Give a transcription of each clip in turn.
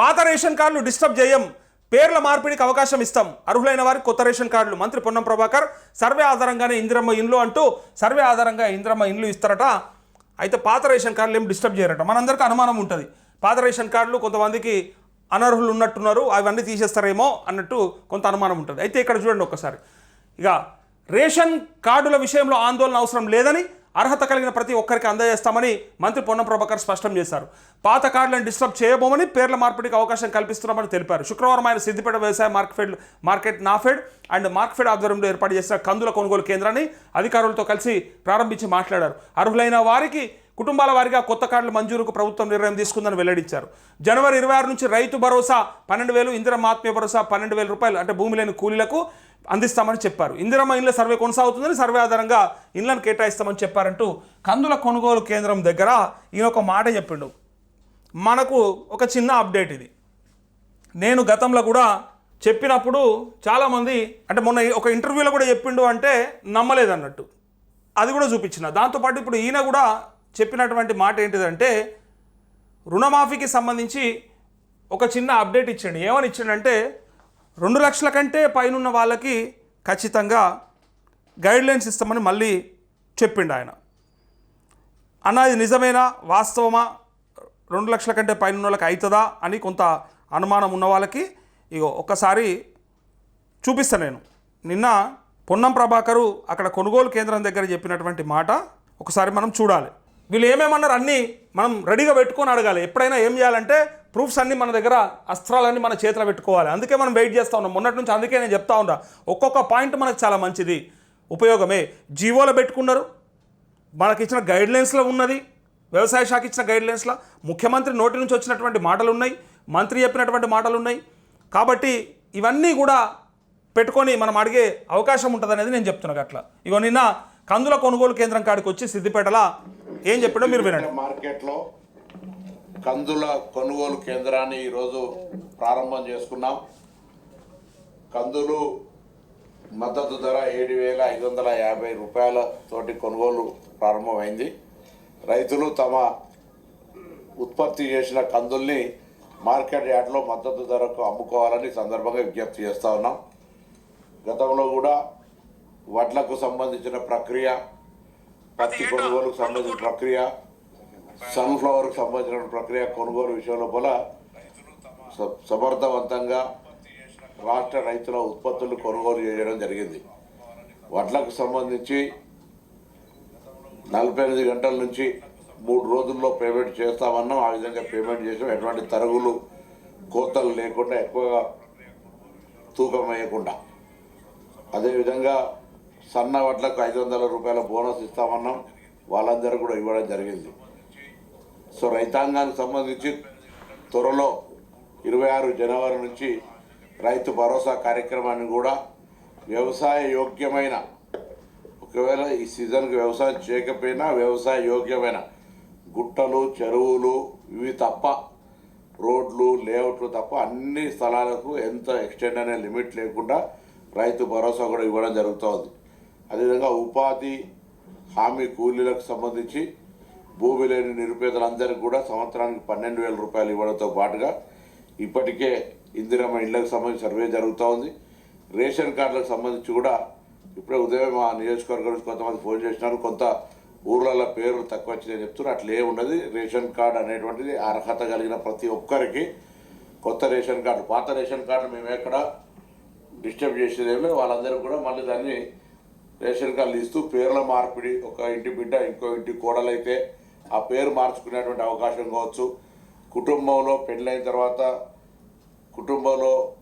పాత రేషన్ కార్డులు డిస్టర్బ్ చేయం. పేర్ల మార్పిడికి అవకాశం ఇస్తాం. అర్హులైన వారికి కొత్త రేషన్ కార్డులు. మంత్రి పొన్నం ప్రభాకర్ సర్వే ఆధారంగానే ఇందిరమ్మ ఇండ్లు అంటూ సర్వే ఆధారంగా ఇందిరమ్మ ఇండ్లు ఇస్తారట. అయితే పాత రేషన్ కార్డులు ఏం డిస్టర్బ్ చేయరట? మనందరికీ అనుమానం ఉంటుంది. పాత రేషన్ కార్డులు కొంతమందికి అనర్హులు ఉన్నట్టున్నారు. అవన్నీ తీసేస్తారేమో అన్నట్టు కొంత అనుమానం ఉంటుంది. అయితే ఇక్కడ చూడండి ఒక్కసారి. ఇక రేషన్ కార్డుల విషయంలో ఆందోళన అవసరం లేదని అర్హత కలిగిన ప్రతి ఒక్కరికి అందజేస్తామని మంత్రి పొన్నం ప్రభాకర్ స్పష్టం చేశారు. పాత కార్డులను డిస్టర్బ్ చేయబోమని పేర్ల మార్పిడికి అవకాశం కల్పిస్తున్నామని తెలిపారు. శుక్రవారం ఆయన సిద్దిపేట వ్యవసాయ market market NAFED and MARKFED ఆధ్వర్యంలో ఏర్పాటు చేసిన కందుల కొనుగోలు కేంద్రాన్ని అధికారులతో కలిసి ప్రారంభించి మాట్లాడారు. అర్హులైన వారికి కుటుంబాల వారిగా కొత్త కార్డుల మంజూరుకు ప్రభుత్వం నిర్ణయం తీసుకుందని వెల్లడించారు. జనవరి ఇరవై ఆరు నుంచి రైతు భరోసా పన్నెండు వేలు ఇందిరమ్మ ఆత్మీయ భరోసా పన్నెండు వేల రూపాయలు అంటే భూమి లేని కూలీలకు అందిస్తామని చెప్పారు. ఇందిరమ్మ ఇండ్ల సర్వే కొనసాగుతుందని సర్వే ఆధారంగా ఇండ్లను కేటాయిస్తామని చెప్పారంటూ కందుల కొనుగోలు కేంద్రం దగ్గర ఈయన ఒక మాట చెప్పిండు. మనకు ఒక చిన్న అప్డేట్ ఇది. నేను గతంలో కూడా చెప్పినప్పుడు చాలామంది అంటే మొన్న ఒక ఇంటర్వ్యూలో కూడా చెప్పిండు అంటే నమ్మలేదు అన్నట్టు అది కూడా చూపించిన. దాంతోపాటు ఇప్పుడు ఈయన కూడా చెప్పినటువంటి మాట ఏంటిదంటే రుణమాఫీకి సంబంధించి ఒక చిన్న అప్డేట్ ఇచ్చాడు. ఏమని ఇచ్చాడంటే రెండు లక్షల కంటే పైనున్న వాళ్ళకి ఖచ్చితంగా గైడ్లైన్స్ ఇస్తామని మళ్ళీ చెప్పిండు ఆయన. అన్న ఇది నిజమేనా? వాస్తవమా? రెండు లక్షల కంటే పైన ఉన్న వాళ్ళకి అవుతుందా అని కొంత అనుమానం ఉన్న వాళ్ళకి ఇగో ఒక్కసారి చూపిస్తాను నేను. నిన్న పొన్నం ప్రభాకరు అక్కడ కొనుగోలు కేంద్రం దగ్గర చెప్పినటువంటి మాట ఒకసారి మనం చూడాలి. వీళ్ళు ఏమేమన్నారు? అన్నీ మనం రెడీగా పెట్టుకొని అడగాలి. ఎప్పుడైనా ఏం చేయాలంటే ప్రూఫ్స్ అన్నీ మన దగ్గర అస్త్రాలన్నీ మన చేతిలో పెట్టుకోవాలి. అందుకే మనం వెయిట్ చేస్తూ ఉన్నాం. మొన్నటి నుంచి అందుకే నేను చెప్తా ఉన్నా. ఒక్కొక్క పాయింట్ మనకు చాలా మంచిది. ఉపయోగమే. జీవోలో పెట్టుకున్నారు. మనకి ఇచ్చిన గైడ్లైన్స్లో ఉన్నది. వ్యవసాయ శాఖ ఇచ్చిన గైడ్లైన్స్లో. ముఖ్యమంత్రి నోటి నుంచి వచ్చినటువంటి మాటలు ఉన్నాయి మంత్రి చెప్పినటువంటి మాటలు ఉన్నాయి కాబట్టి ఇవన్నీ కూడా పెట్టుకొని మనం అడిగే అవకాశం ఉంటుంది అనేది నేను చెప్తున్నా అట్లా ఇగో నిన్న కందుల కొనుగోలు కేంద్రం కాడికి వచ్చి సిద్దిపేటలో ఏం చెప్పాడో మీరు వినండి. మార్కెట్లో కందుల కొనుగోలు కేంద్రాన్ని ఈరోజు ప్రారంభం చేసుకున్నాం. కందులు మద్దతు ధర ఏడు వేల ఐదు వందల యాభై రూపాయల తోటి కొనుగోలు ప్రారంభమైంది. రైతులు తమ ఉత్పత్తి చేసిన కందుల్ని మార్కెట్ యార్డ్లో మద్దతు ధరకు అమ్ముకోవాలని సందర్భంగా విజ్ఞప్తి చేస్తూ ఉన్నాం. గతంలో కూడా వడ్లకు సంబంధించిన ప్రక్రియ పత్తి కొనుగోలుకు సంబంధించిన ప్రక్రియ సన్ఫ్లవర్కి సంబంధించిన ప్రక్రియ కొనుగోలు విషయంలో కూడా సమర్థవంతంగా రాష్ట్ర రైతుల ఉత్పత్తులు కొనుగోలు చేయడం జరిగింది. వడ్లకు సంబంధించి నలభై ఎనిమిది గంటల నుంచి మూడు రోజుల్లో పేమెంట్ చేస్తామన్నాం. ఆ విధంగా పేమెంట్ చేసాం. ఎటువంటి తరుగులు కోతలు లేకుండా ఎక్కువగా తూకం వేయకుండా. అదేవిధంగా సన్న వడ్లకు ఐదు వందల రూపాయల బోనస్ ఇస్తామన్నాం. వాళ్ళందరూ కూడా ఇవ్వడం జరిగింది. సో రైతాంగానికి సంబంధించి త్వరలో ఇరవై ఆరు జనవరి నుంచి రైతు భరోసా కార్యక్రమాన్ని కూడా వ్యవసాయ యోగ్యమైన ఒకవేళ ఈ సీజన్కి వ్యవసాయం చేయకపోయినా వ్యవసాయ యోగ్యమైన గుట్టలు చెరువులు ఇవి తప్ప రోడ్లు లేఅవుట్లు తప్ప అన్ని స్థలాలకు ఎంత ఎక్స్టెండ్ అనే లిమిట్ లేకుండా రైతు భరోసా కూడా ఇవ్వడం జరుగుతుంది. అదేవిధంగా ఉపాధి హామీ కూలీలకు సంబంధించి భూమి లేని నిరుపేదలందరికీ కూడా సంవత్సరానికి పన్నెండు వేల రూపాయలు ఇవ్వడంతో పాటుగా ఇప్పటికే ఇందిరమ్మ ఇళ్ళకు సంబంధించి సర్వే జరుగుతూ ఉంది. రేషన్ కార్డులకు సంబంధించి కూడా ఇప్పుడే ఉదయం మా నియోజకవర్గం నుంచి కొంతమంది ఫోన్ చేసినారు. కొంత ఊర్లలో పేర్లు తక్కువ వచ్చినాయని చెప్తున్నారు. అట్లే ఉండదు రేషన్ కార్డు అనేటువంటిది అర్హత కలిగిన ప్రతి ఒక్కరికి కొత్త రేషన్ కార్డు పాత రేషన్ కార్డు మేము ఎక్కడ డిస్టర్బ్ చేసేది వాళ్ళందరూ కూడా మళ్ళీ దాన్ని రేషన్ కార్డులు ఇస్తూ పేర్ల మార్పిడి ఒక ఇంటి బిడ్డ ఇంకో ఇంటి కోడలైతే ఆ పేరు మార్చుకునేటువంటి అవకాశం కావచ్చు. కుటుంబంలో పెళ్ళైన తర్వాత కుటుంబంలో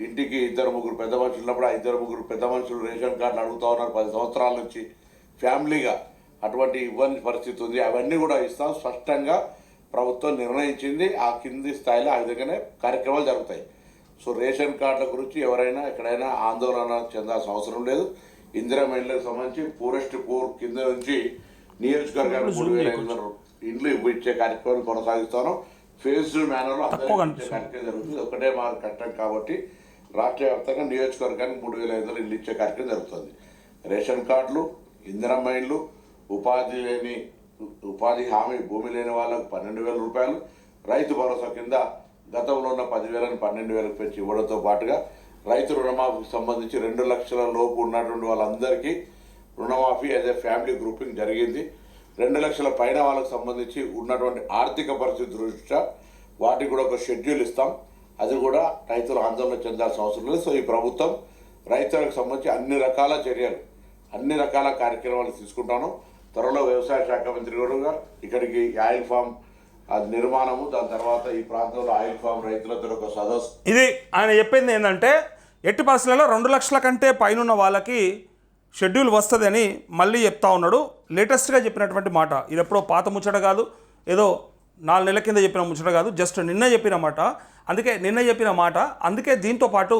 ఇంటికి ఇద్దరు ముగ్గురు పెద్ద మనుషులు ఉన్నప్పుడు ఆ ఇద్దరు ముగ్గురు పెద్ద మనుషులు రేషన్ కార్డులు అడుగుతూ ఉన్నారు పది సంవత్సరాల నుంచి. ఫ్యామిలీగా అటువంటి ఇబ్బంది పరిస్థితి ఉంది. అవన్నీ కూడా ఇస్తాం. స్పష్టంగా ప్రభుత్వం నిర్ణయించింది. ఆ కింది స్థాయిలో ఆ విధంగానే కార్యక్రమాలు జరుగుతాయి. సో రేషన్ కార్డుల గురించి ఎవరైనా ఎక్కడైనా ఆందోళన చెందాల్సిన అవసరం లేదు. ఇందిరా మహిళలకు సంబంధించి పూరెస్ట్ పూర్ కింద నుంచి నియోజకవర్గానికి మూడు వేల ఐదు వందల ఇండ్లు ఇచ్చే కార్యక్రమం కొనసాగిస్తాను. ఫేజ్డ్ మేనర్లో కార్యక్రమం జరుగుతుంది. ఒకటే మారు కట్టం కాబట్టి రాష్ట్ర వ్యాప్తంగా నియోజకవర్గానికి మూడు వేల ఐదు వందలు ఇల్లు ఇచ్చే కార్యక్రమం జరుగుతుంది. రేషన్ కార్డులు ఇందిరమ్మ ఇండ్లు ఉపాధి లేని ఉపాధి హామీ భూమి లేని వాళ్ళకు పన్నెండు వేల రూపాయలు రైతు భరోసా కింద గతంలో ఉన్న పదివేలని పన్నెండు వేలకు పెంచి ఇవ్వడంతో పాటుగా రైతు రుణమాఫీకి సంబంధించి రెండు లక్షల లోపు ఉన్నటువంటి వాళ్ళందరికీ రుణమాఫీ యాజ్ ఏ ఫ్యామిలీ గ్రూపింగ్ జరిగింది. రెండు లక్షల పైన వాళ్ళకి సంబంధించి ఉన్నటువంటి ఆర్థిక పరిస్థితి దృష్ట్యా వాటికి కూడా ఒక షెడ్యూల్ ఇస్తాం. అది కూడా రైతులు ఆందోళన చెందాల్సిన అవసరం లేదు. సో ఈ ప్రభుత్వం రైతులకు సంబంధించి అన్ని రకాల చర్యలు అన్ని రకాల కార్యక్రమాలు తీసుకుంటాను. త్వరలో వ్యవసాయ శాఖ మంత్రి కూడా ఇక్కడికి ఈ ఆయిల్ ఫామ్ అది నిర్మాణము దాని తర్వాత ఈ ప్రాంతంలో ఆయిల్ ఫామ్ రైతులతో ఒక సదస్సు. ఇది ఆయన చెప్పింది ఏంటంటే ఎట్టి పరిస్థితులలో రెండు లక్షల కంటే పైనున్న వాళ్ళకి షెడ్యూల్ వస్తుందని మళ్ళీ చెప్తా ఉన్నాడు. లేటెస్ట్గా చెప్పినటువంటి మాట ఇది ఎప్పుడో పాత ముచ్చట కాదు ఏదో నాలుగు నెలల కింద చెప్పిన ముచ్చట కాదు జస్ట్ నిన్న చెప్పిన మాట. అందుకే నిన్న చెప్పిన మాట అందుకే దీంతో పాటు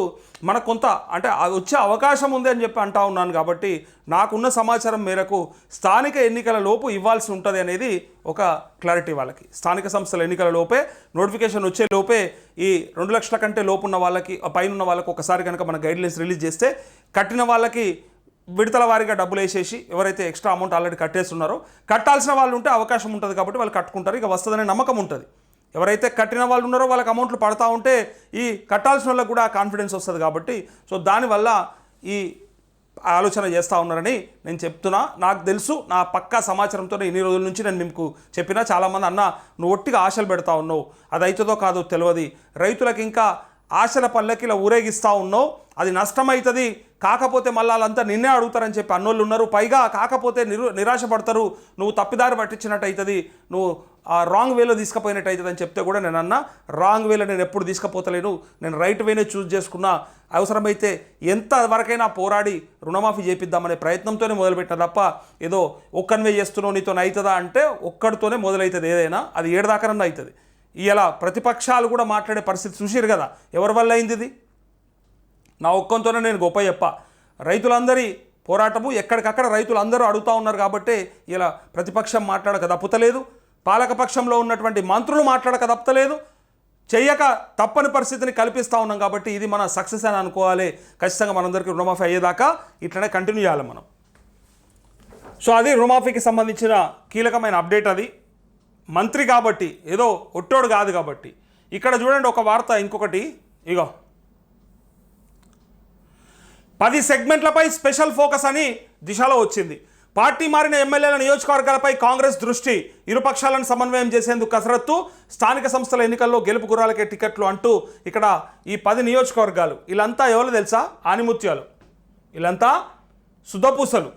మనకు కొంత అంటే వచ్చే అవకాశం ఉంది అని చెప్పి అంటా ఉన్నాను కాబట్టి నాకున్న సమాచారం మేరకు స్థానిక ఎన్నికల లోపు ఇవ్వాల్సి ఉంటుంది అనేది ఒక క్లారిటీ వాళ్ళకి. స్థానిక సంస్థల ఎన్నికల లోపే నోటిఫికేషన్ వచ్చే లోపే ఈ రెండు లక్షల కంటే లోపు ఉన్న వాళ్ళకి పైన ఉన్న వాళ్ళకి ఒకసారి కనుక మన గైడ్లైన్స్ రిలీజ్ చేస్తే కట్టిన వాళ్ళకి విడతల వారీగా డబ్బులు వేసేసి ఎవరైతే ఎక్స్ట్రా అమౌంట్ ఆల్రెడీ కట్టేస్తున్నారో కట్టాల్సిన వాళ్ళు ఉంటే అవకాశం ఉంటుంది కాబట్టి వాళ్ళు కట్టుకుంటారు. ఇక వస్తుందనే నమ్మకం ఉంటుంది. ఎవరైతే కట్టిన వాళ్ళు ఉన్నారో వాళ్ళకి అమౌంట్లు పడతా ఉంటే ఈ కట్టాల్సిన వాళ్ళకి కూడా కాన్ఫిడెన్స్ వస్తుంది కాబట్టి సో దానివల్ల ఈ ఆలోచన చేస్తూ ఉన్నారని నేను చెప్తున్నా. నాకు తెలుసు నా పక్కా సమాచారంతో ఇన్ని రోజుల నుంచి నేను మీకు చెప్పినా. చాలామంది అన్న నువ్వు ఒట్టిగా ఆశలు పెడతా ఉన్నావు అది అవుతుందో కాదో తెలియదు రైతులకు ఇంకా ఆశల పల్లకిలా ఊరేగిస్తూ ఉన్నావు అది నష్టమవుతుంది కాకపోతే మళ్ళీ వాళ్ళంతా నిన్నే అడుగుతారని చెప్పి అన్నోళ్ళు ఉన్నారు. పైగా కాకపోతే నిరు నిరాశ పడతారు నువ్వు తప్పిదారి పట్టించినట్టు అవుతుంది నువ్వు రాంగ్ వేలో తీసుకుపోయినట్టు అవుతుంది అని చెప్తే కూడా నేను అన్నా రాంగ్ వేలో నేను ఎప్పుడు తీసుకుపోతలేను. నేను రైట్ వేనే చూస్ చేసుకున్నా. అవసరమైతే ఎంత వరకైనా పోరాడి రుణమాఫీ చేపిద్దామనే ప్రయత్నంతోనే మొదలుపెట్టిన తప్ప ఏదో ఒక్కనివే చేస్తున్నావు నీతో అవుతుందా అంటే ఒక్కడితోనే మొదలవుతుంది ఏదైనా. అది ఏడదాకనన్నా అవుతుంది ఇలా ప్రతిపక్షాలు కూడా మాట్లాడే పరిస్థితి చూసిరు కదా. ఎవరి వల్ల అయింది ఇది? నా ఒక్కంతోనే నేను గొప్ప చెప్ప. రైతులందరి పోరాటము ఎక్కడికక్కడ రైతులు అందరూ అడుగుతూ ఉన్నారు కాబట్టి ఇలా ప్రతిపక్షం మాట్లాడక తప్పుతలేదు. పాలకపక్షంలో ఉన్నటువంటి మంత్రులు మాట్లాడక తప్పలేదు చేయక తప్పని పరిస్థితిని కల్పిస్తూ ఉన్నాం కాబట్టి ఇది మన సక్సెస్ అని అనుకోవాలి. ఖచ్చితంగా మనందరికీ రుణమాఫీ అయ్యేదాకా ఇట్లనే కంటిన్యూ చేయాలి మనం. సో అది రుణమాఫీకి సంబంధించిన కీలకమైన అప్డేట్ అది. మంత్రి కాబట్టి ఏదో ఒట్టోడు కాదు కాబట్టి. ఇక్కడ చూడండి ఒక వార్త ఇంకొకటి. ఇగో. పది సెగ్మెంట్లపై స్పెషల్ ఫోకస్ అని దిశలో వచ్చింది. పార్టీ మారిన ఎమ్మెల్యేల నియోజకవర్గాలపై కాంగ్రెస్ దృష్టి ఇరుపక్షాలను సమన్వయం చేసేందుకు కసరత్తు. స్థానిక సంస్థల ఎన్నికల్లో గెలుపు గుర్రాలకే టికెట్లు అంటూ ఇక్కడ ఈ పది నియోజకవర్గాలు. వీళ్ళంతా ఎవరు తెలుసా? ఆనిముత్యాలు. వీళ్ళంతా శుద్ధపూసలు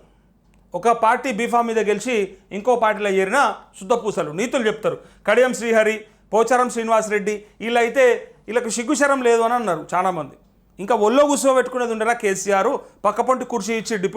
ఒక పార్టీ బీఫామ్ మీద గెలిచి ఇంకో పార్టీలో చేరిన శుద్ధపూసలు నీతులు చెప్తారు. కడియం శ్రీహరి పోచారం శ్రీనివాసరెడ్డి వీళ్ళైతే వీళ్ళకి సిగ్గుశరం లేదు అని అన్నారు చాలామంది. ఇంకా ఒళ్ళో కూర్చోబెట్టుకునేది ఉండరా కేసీఆర్? పక్కపొంటి కుర్చీ ఇచ్చి డిప్యూటీ